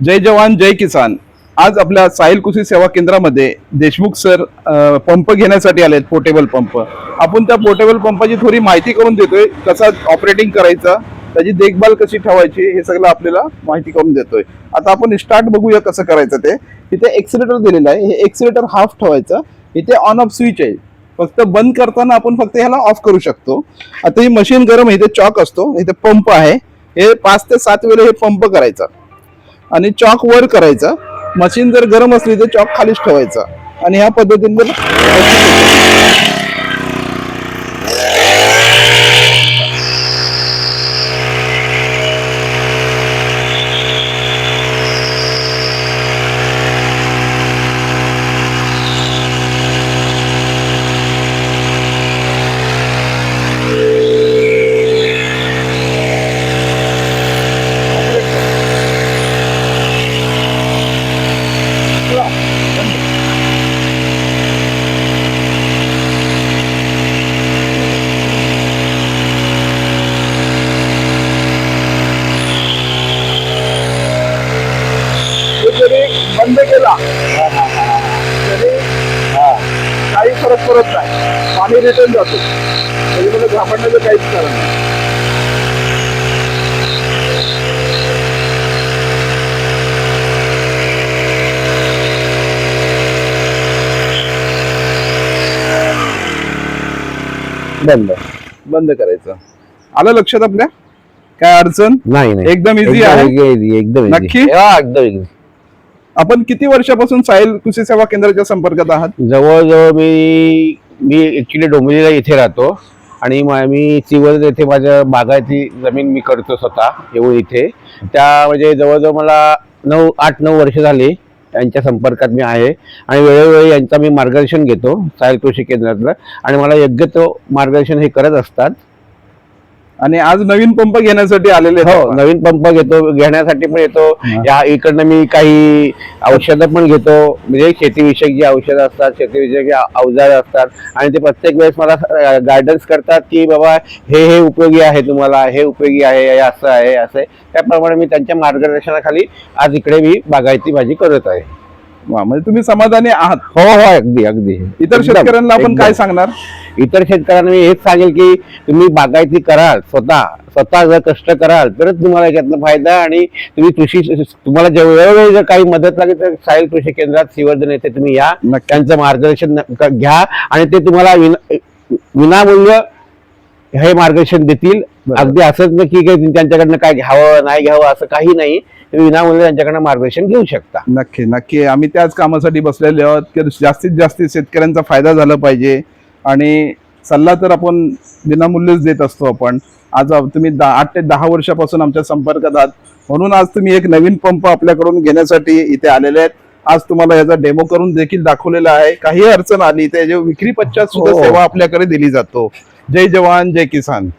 जय जवान जय किसान. आज आपल्या साहिल कृषी सेवा केंद्रामध्ये देशमुख सर पंप घेण्यासाठी आलेत पोर्टेबल पंप. आपण त्या पोर्टेबल पंपाची थोडी माहिती करून देतोय कसा ऑपरेटिंग करायचा त्याची देखभाल कशी ठेवायची हे सगळं आपल्याला माहिती करून देतोय. आता आपण स्टार्ट बघूया कसं करायचं ते. तिथे एक्सिलेटर दिलेलं आहे. हे एक्सिलेटर हाफ ठेवायचं. इथे ऑन ऑफ स्विच आहे. फक्त बंद करताना आपण फक्त ह्याला ऑफ करू शकतो. आता ही मशीन गरम इथे चॉक असतो इथे पंप आहे. हे पाच ते सात वेळेला हे पंप करायचा. आणि चॉक वर करायचा. मशीन जर गरम असली तर चॉक खालीच ठेवायचा. आणि ह्या पद्धतीने बंद केला. तरी काही फरक पडत नाही. पाणी रिटर्न जातो. त्याच्यामध्ये घाबरण्याचं काहीच कारण नाही. बंद. बंद करायचं. आलं लक्षात आपल्या? काय अडचण? नाही नाही. एकदम एकदम आहे? एकदम. नक्की? हा, एकदम easy. आपण किती वर्षापासून साहिल कृषी सेवा केंद्राच्या संपर्कात आहात? जवळजवळ मी मी ऍक्च्युली डोंबिवलीला इथे राहतो. आणि मग मी चिवर येथे माझ्या बागायती जमीन मी करतो स्वतः येऊन इथे. त्या म्हणजे जवळजवळ मला नऊ आठ नऊ वर्ष झाली यांच्या संपर्कात मी आहे. आणि वेळोवेळी यांचा मी मार्गदर्शन घेतो साहिल कृषी केंद्रातलं. आणि मला योग्य तो मार्गदर्शन हे करत असतात. आणि आज नवीन पंप घेण्यासाठी आलेले हो. नवीन पंप घेतो घेण्यासाठी पण येतो. या इकडनं मी काही औषधं पण घेतो म्हणजे शेतीविषयक जी औषधं असतात शेतीविषयक जे अवजार असतात आणि ते प्रत्येक वेळेस मला गायडन्स करतात की बाबा हे हे उपयोगी आहे तुम्हाला हे उपयोगी आहे हे असं आहे असं आहे त्याप्रमाणे मी त्यांच्या मार्गदर्शनाखाली आज इकडे मी बागायती भाजी करत आहे वा, म्हणजे तुम्ही समाधानी आहात हो हो अगदी अगदी इतर शेतकऱ्यांना आपण काय. सांगणार इतर शेतकऱ्यांना मी हेच सांगेल की तुम्ही बागायती कराल स्वतः स्वतः जर कष्ट कराल तरच तुम्हाला याच्यातनं फायदा आणि तुम्ही कृषी तुम्हाला वेळोवेळी जर काही मदत लागेल तर साहिल कृषी केंद्रात श्रीवर्धन येथे तुम्ही या. त्यांचं मार्गदर्शन घ्या आणि ते तुम्हाला विना विनामूल्य हे मार्गदर्शन देतील. अगदी असंच नाही की काही त्यांच्याकडनं काय घ्यावं नाही घ्यावं असं काही नाही. विनामूल्य त्यांच्याकडनं मार्गदर्शन घेऊ शकता. नक्की नक्की. आम्ही त्याच कामासाठी बसलेले आहोत की जास्तीत जास्त शेतकऱ्यांचा फायदा झाला पाहिजे. आणि सल्ला तर आपण विनामूल्यच देत असतो आपण. आज तुम्ही दहा आठ ते दहा वर्षापासून आमच्या संपर्कात आहात. म्हणून आज तुम्ही एक नवीन पंप आपल्याकडून घेण्यासाठी इथे आलेले आहेत. आज तुम्हाला याचा डेमो करून देखील दाखवलेला आहे. काही अडचण आली तर याच्या विक्री पश्चात सुद्धा हो. सेवा आपल्याकडे दिली जातो. जय जवान जय किसान.